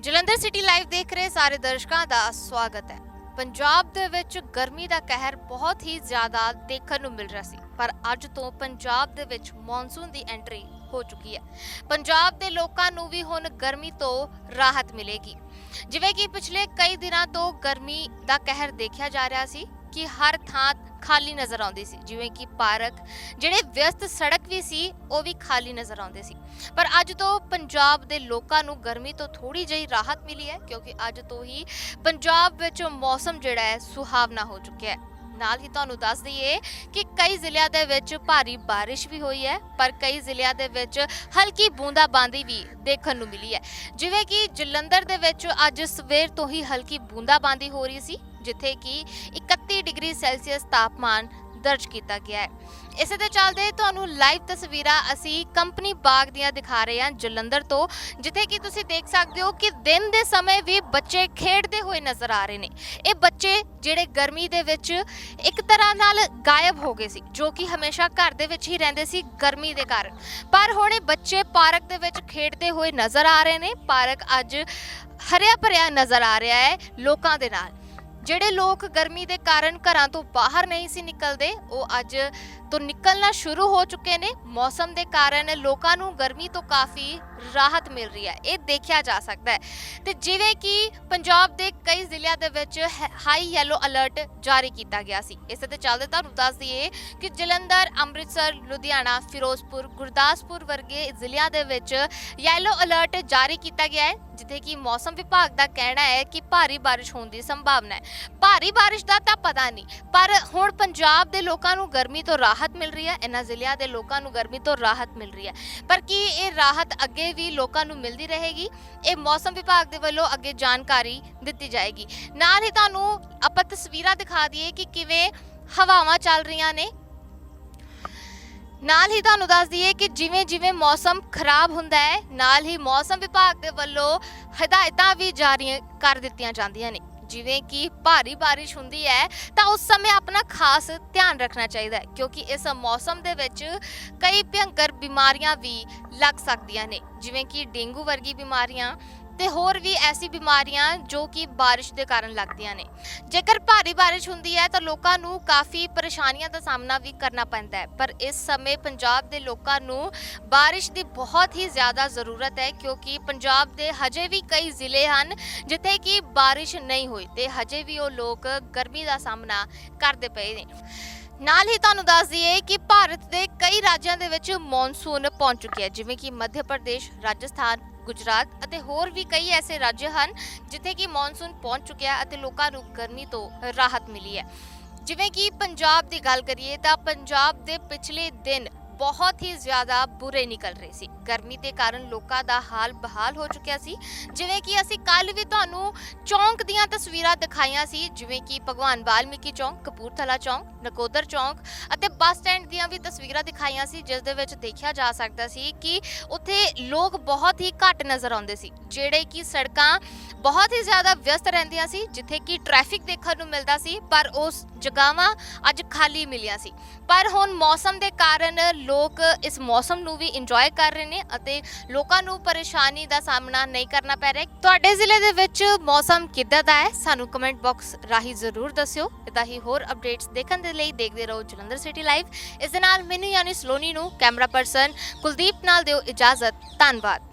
Jalandhar city live ਦੇਖ ਰਹੇ ਸਾਰੇ ਦਰਸ਼ਕਾਂ ਦਾ ਸਵਾਗਤ ਹੈ। ਪੰਜਾਬ ਦੇ ਵਿੱਚ ਗਰਮੀ ਦਾ ਕਹਿਰ ਬਹੁਤ ਹੀ ਜ਼ਿਆਦਾ ਦੇਖਣ ਨੂੰ ਮਿਲ ਰਿਹਾ ਸੀ, ਪਰ ਅੱਜ ਤੋਂ ਪੰਜਾਬ ਦੇ ਵਿੱਚ ਮੌਨਸੂਨ ਦੀ ਐਂਟਰੀ ਹੋ ਚੁੱਕੀ ਹੈ। ਪੰਜਾਬ ਦੇ ਲੋਕਾਂ ਨੂੰ ਵੀ ਹੁਣ ਗਰਮੀ ਤੋਂ ਰਾਹਤ ਮਿਲੇਗੀ। ਜਿਵੇਂ ਕਿ ਪਿਛਲੇ ਕਈ ਦਿਨਾਂ ਤੋਂ ਗਰਮੀ ਦਾ ਕਹਿਰ ਦੇਖਿਆ ਜਾ ਰਿਹਾ ਸੀ ਕਿ ਹਰ ਥਾਂ ਖਾਲੀ ਨਜ਼ਰ ਆਉਂਦੀ ਸੀ, ਜਿਵੇਂ ਕਿ ਪਾਰਕ, ਜਿਹੜੇ ਵਿਅਸਤ ਸੜਕ ਵੀ ਸੀ, ਉਹ ਵੀ ਖਾਲੀ ਨਜ਼ਰ ਆਉਂਦੇ ਸੀ। ਪਰ ਅੱਜ ਤੋਂ ਪੰਜਾਬ ਦੇ ਲੋਕਾਂ ਨੂੰ ਗਰਮੀ ਤੋਂ ਥੋੜੀ ਜਿਹੀ ਰਾਹਤ ਮਿਲੀ ਹੈ, ਕਿਉਂਕਿ ਅੱਜ ਤੋਂ ਹੀ ਪੰਜਾਬ ਵਿੱਚ ਮੌਸਮ ਜਿਹੜਾ ਹੈ, ਸੁਹਾਵਣਾ ਹੋ ਚੁੱਕਿਆ ਹੈ। ਨਾਲ ਹੀ ਤੁਹਾਨੂੰ ਦੱਸ ਦਈਏ ਕਿ ਕਈ ਜ਼ਿਲ੍ਹਿਆਂ ਦੇ ਵਿੱਚ ਭਾਰੀ ਬਾਰਿਸ਼ ਵੀ ਹੋਈ ਹੈ, ਪਰ ਕਈ ਜ਼ਿਲ੍ਹਿਆਂ ਦੇ ਵਿੱਚ ਹਲਕੀ ਬੂੰਦਾਬਾਂਦੀ ਵੀ ਦੇਖਣ ਨੂੰ ਮਿਲੀ ਹੈ। ਜਿਵੇਂ ਕਿ ਜਲੰਧਰ ਦੇ ਵਿੱਚ ਅੱਜ ਸਵੇਰ ਤੋਂ ਹੀ ਹਲਕੀ ਬੂੰਦਾਬਾਂਦੀ ਹੋ ਰਹੀ ਸੀ ਜਿੱਥੇ ਕਿ 31 ਡਿਗਰੀ ਸੈਲਸੀਅਸ ਤਾਪਮਾਨ ਦਰਜ ਕੀਤਾ ਗਿਆ ਹੈ। ਇਸੇ ਦੇ ਚੱਲਦੇ ਤੁਹਾਨੂੰ ਲਾਈਵ ਤਸਵੀਰਾਂ ਅਸੀਂ ਕੰਪਨੀ ਬਾਗ ਦੀਆਂ ਦਿਖਾ ਰਹੇ ਹਾਂ ਜਲੰਧਰ ਤੋਂ, ਜਿੱਥੇ ਕਿ ਤੁਸੀਂ ਦੇਖ ਸਕਦੇ ਹੋ ਕਿ ਦਿਨ ਦੇ ਸਮੇਂ ਵੀ ਬੱਚੇ ਖੇਡਦੇ ਹੋਏ ਨਜ਼ਰ ਆ ਰਹੇ ਨੇ। ਇਹ ਬੱਚੇ ਜਿਹੜੇ ਗਰਮੀ ਦੇ ਵਿੱਚ ਇੱਕ ਤਰ੍ਹਾਂ ਨਾਲ ਗਾਇਬ ਹੋ ਗਏ ਸੀ, ਜੋ ਕਿ ਹਮੇਸ਼ਾ ਘਰ ਦੇ ਵਿੱਚ ਹੀ ਰਹਿੰਦੇ ਸੀ ਗਰਮੀ ਦੇ ਕਾਰਨ। ਪਰ ਹੁਣ ਇਹ ਬੱਚੇ ਪਾਰਕ ਦੇ ਵਿੱਚ ਖੇਡਦੇ ਹੋਏ ਨਜ਼ਰ ਆ ਰਹੇ ਨੇ। ਪਾਰਕ ਅੱਜ ਹਰਿਆ ਭਰਿਆ ਨਜ਼ਰ ਆ ਰਿਹਾ ਹੈ ਲੋਕਾਂ ਦੇ ਨਾਲ। ਜਿਹੜੇ ਲੋਕ ਗਰਮੀ ਦੇ ਕਾਰਨ ਘਰਾਂ ਤੋਂ ਬਾਹਰ ਨਹੀਂ ਸੀ ਨਿਕਲਦੇ, ਉਹ ਅੱਜ ਤੋਂ ਨਿਕਲਣਾ ਸ਼ੁਰੂ ਹੋ ਚੁੱਕੇ ਨੇ। ਮੌਸਮ ਦੇ ਕਾਰਨ ਲੋਕਾਂ ਨੂੰ ਗਰਮੀ ਤੋਂ ਕਾਫੀ ਰਾਹਤ ਮਿਲ ਰਹੀ ਹੈ, ਇਹ ਦੇਖਿਆ ਜਾ ਸਕਦਾ ਹੈ। ਤੇ ਜਿਵੇਂ ਕਿ ਪੰਜਾਬ ਦੇ ਕਈ ਜ਼ਿਲ੍ਹਿਆਂ ਦੇ ਵਿੱਚ ਹਾਈ ਯੈਲੋ ਅਲਰਟ ਜਾਰੀ ਕੀਤਾ ਗਿਆ ਸੀ। ਇਸ ਦੇ ਚੱਲਦੇ ਤੁਹਾਨੂੰ ਦੱਸ ਦਈਏ ਕਿ ਜਲੰਧਰ, ਅੰਮ੍ਰਿਤਸਰ, ਲੁਧਿਆਣਾ, ਫਿਰੋਜ਼ਪੁਰ, ਗੁਰਦਾਸਪੁਰ ਵਰਗੇ ਜ਼ਿਲ੍ਹਿਆਂ ਦੇ ਵਿੱਚ ਯੈਲੋ ਅਲਰਟ ਜਾਰੀ ਕੀਤਾ ਗਿਆ ਹੈ। ਜਿੱਥੇ ਕਿ ਮੌਸਮ ਵਿਭਾਗ ਦਾ ਕਹਿਣਾ ਹੈ ਕਿ ਭਾਰੀ ਬਾਰਿਸ਼ ਹੋਣ ਦੀ ਸੰਭਾਵਨਾ ਹੈ। ਭਾਰੀ ਬਾਰਿਸ਼ ਦਾ ਤਾਂ ਪਤਾ ਨਹੀਂ, ਪਰ ਹੁਣ ਪੰਜਾਬ ਦੇ ਲੋਕਾਂ ਨੂੰ ਗਰਮੀ ਤੋਂ ਰਾਹਤ ਮਿਲ ਰਹੀ ਹੈ ਇਹਨਾਂ ਜ਼ਿਲ੍ਹਿਆਂ ਦੇ ਲੋਕਾਂ ਨੂੰ ਗਰਮੀ ਤੋਂ ਰਾਹਤ ਮਿਲ ਰਹੀ ਹੈ। ਪਰ ਕੀ ਇਹ ਰਾਹਤ ਅੱਗੇ ਵੀ ਲੋਕਾਂ ਨੂੰ ਮਿਲਦੀ ਰਹੇਗੀ? ਇਹ ਮੌਸਮ ਵਿਭਾਗ ਦੇ ਵੱਲੋਂ ਅੱਗੇ ਜਾਣਕਾਰੀ ਦਿੱਤੀ ਜਾਏਗੀ। ਨਾਲ ਹੀ ਤੁਹਾਨੂੰ ਆਪਾਂ ਤਸਵੀਰਾਂ ਦਿਖਾ ਦਈਏ ਕਿ ਕਿਵੇਂ ਹਵਾਵਾਂ ਚੱਲ ਰਹੀਆਂ ਨੇ। ਨਾਲ ਹੀ ਤੁਹਾਨੂੰ ਦੱਸ ਦਈਏ ਕਿ ਜਿਵੇਂ ਜਿਵੇਂ ਮੌਸਮ ਖਰਾਬ ਹੁੰਦਾ ਹੈ, ਨਾਲ ਹੀ ਮੌਸਮ ਵਿਭਾਗ ਦੇ ਵੱਲੋਂ ਹਦਾਇਤਾਂ ਵੀ ਜਾਰੀ ਕਰ ਦਿੱਤੀਆਂ ਜਾਂਦੀਆਂ ਨੇ। ਜਿਵੇਂ ਕਿ ਭਾਰੀ ਬਾਰਿਸ਼ ਹੁੰਦੀ ਹੈ, ਤਾਂ ਉਸ ਸਮੇਂ ਆਪਣਾ ਖਾਸ ਧਿਆਨ ਰੱਖਣਾ ਚਾਹੀਦਾ ਹੈ, ਕਿਉਂਕਿ ਇਸ ਮੌਸਮ ਦੇ ਵਿੱਚ ਕਈ ਭਿਅੰਕਰ ਬਿਮਾਰੀਆਂ ਵੀ ਲੱਗ ਸਕਦੀਆਂ ਨੇ। ਜਿਵੇਂ ਕਿ ਡੇਂਗੂ ਵਰਗੀ ਬਿਮਾਰੀਆਂ ਤੇ ਹੋਰ ਵੀ ਐਸੀ ਬਿਮਾਰੀਆਂ ਜੋ ਕਿ ਬਾਰਿਸ਼ ਦੇ ਕਾਰਨ ਲੱਗਦੀਆਂ ਨੇ। ਜੇਕਰ ਭਾਰੀ ਬਾਰਿਸ਼ ਹੁੰਦੀ ਹੈ ਤਾਂ ਲੋਕਾਂ ਨੂੰ ਕਾਫੀ ਪਰੇਸ਼ਾਨੀਆਂ ਦਾ ਸਾਹਮਣਾ ਵੀ ਕਰਨਾ ਪੈਂਦਾ ਹੈ। ਪਰ ਇਸ ਸਮੇਂ ਪੰਜਾਬ ਦੇ ਲੋਕਾਂ ਨੂੰ ਬਾਰਿਸ਼ ਦੀ ਬਹੁਤ ਹੀ ਜ਼ਿਆਦਾ ਜ਼ਰੂਰਤ ਹੈ ਕਿਉਂਕਿ ਪੰਜਾਬ ਦੇ ਹਜੇ ਵੀ ਕਈ ਜ਼ਿਲ੍ਹੇ ਹਨ ਜਿੱਥੇ ਕਿ ਬਾਰਿਸ਼ ਨਹੀਂ ਹੋਈ ਤੇ ਹਜੇ ਵੀ ਉਹ ਲੋਕ ਗਰਮੀ ਦਾ ਸਾਹਮਣਾ ਕਰਦੇ ਪਏ ਨੇ। ਨਾਲ ਹੀ ਤੁਹਾਨੂੰ ਦੱਸ ਦਈਏ ਕਿ ਭਾਰਤ ਦੇ ਕਈ ਰਾਜਾਂ ਦੇ ਵਿੱਚ ਮੌਨਸੂਨ ਪਹੁੰਚ ਚੁੱਕਿਆ ਜਿਵੇਂ ਕਿ ਮੱਧ ਪ੍ਰਦੇਸ਼, ਰਾਜਸਥਾਨ, ਗੁਜਰਾਤ ਅਤੇ ਹੋਰ ਵੀ ਕਈ ਐਸੇ ਰਾਜ ਹਨ ਜਿੱਥੇ ਕਿ ਮੌਨਸੂਨ ਪਹੁੰਚ ਚੁੱਕਿਆ ਅਤੇ ਲੋਕਾਂ ਨੂੰ ਗਰਮੀ ਤੋਂ ਰਾਹਤ ਮਿਲੀ ਹੈ। ਜਿਵੇਂ ਕਿ ਪੰਜਾਬ ਦੀ ਗੱਲ ਕਰੀਏ ਤਾਂ ਪੰਜਾਬ ਦੇ ਪਿਛਲੇ ਦਿਨ ਬਹੁਤ ਹੀ ਜ਼ਿਆਦਾ ਬੁਰੇ ਨਿਕਲ ਰਹੇ ਸੀ। ਗਰਮੀ ਦੇ ਕਾਰਨ ਲੋਕਾਂ ਦਾ ਹਾਲ ਬਹਾਲ ਹੋ ਚੁੱਕਿਆ ਸੀ। ਜਿਵੇਂ ਕਿ ਅਸੀਂ ਕੱਲ ਵੀ ਤੁਹਾਨੂੰ ਚੌਂਕ ਦੀਆਂ ਤਸਵੀਰਾਂ ਦਿਖਾਈਆਂ ਸੀ, ਜਿਵੇਂ ਕਿ ਭਗਵਾਨ ਵਾਲਮੀਕੀ ਚੌਂਕ, ਕਪੂਰਥਲਾ ਚੌਂਕ, ਨਕੋਦਰ ਚੌਂਕ ਅਤੇ ਬੱਸ ਸਟੈਂਡ ਦੀਆਂ ਵੀ ਤਸਵੀਰਾਂ ਦਿਖਾਈਆਂ ਸੀ, ਜਿਸ ਦੇ ਵਿੱਚ ਦੇਖਿਆ ਜਾ ਸਕਦਾ ਸੀ ਕਿ ਉੱਥੇ ਲੋਕ ਬਹੁਤ ਹੀ ਘੱਟ ਨਜ਼ਰ ਆਉਂਦੇ ਸੀ, ਜਿਹੜੇ ਕਿ ਸੜਕਾਂ ਬਹੁਤ ਹੀ ਜ਼ਿਆਦਾ ਵਿਅਸਤ ਰਹਿੰਦੀਆਂ ਸੀ, ਜਿੱਥੇ ਕਿ ਟ੍ਰੈਫਿਕ ਦੇਖਣ ਨੂੰ ਮਿਲਦਾ ਸੀ, ਪਰ ਉਸ ਜਗ੍ਹਾਵਾਂ ਅੱਜ ਖਾਲੀ ਮਿਲੀਆਂ ਸੀ। ਪਰ ਹੁਣ ਮੌਸਮ ਦੇ ਕਾਰਨ ਲੋਕ ਇਸ ਮੌਸਮ ਨੂੰ ਵੀ ਇੰਜੋਏ ਕਰ ਰਹੇ ਨੇ ਅਤੇ ਲੋਕਾਂ ਨੂੰ ਪਰੇਸ਼ਾਨੀ ਦਾ ਸਾਹਮਣਾ ਨਹੀਂ ਕਰਨਾ ਪੈ ਰਿਹਾ। ਤੁਹਾਡੇ ਜ਼ਿਲ੍ਹੇ ਦੇ ਵਿੱਚ ਮੌਸਮ ਕਿੱਦਾਂ ਦਾ ਹੈ? ਸਾਨੂੰ ਕਮੈਂਟ ਬਾਕਸ ਰਾਹੀਂ ਜ਼ਰੂਰ ਦੱਸਿਓ। ਇਦਾਂ ਹੀ ਹੋਰ ਅਪਡੇਟਸ ਦੇਖਣ ਦੇ ਲਈ ਦੇਖਦੇ ਰਹੋ ਜਲੰਧਰ ਸਿਟੀ ਲਾਈਵ ਇਸ ਦੇ ਨਾਲ ਮੈਨੂੰ ਯਾਨੀ ਸਲੋਨੀ ਨੂੰ ਕੈਮਰਾ ਪਰਸਨ ਕੁਲਦੀਪ ਨਾਲ ਦਿਓ ਇਜਾਜ਼ਤ। ਧੰਨਵਾਦ।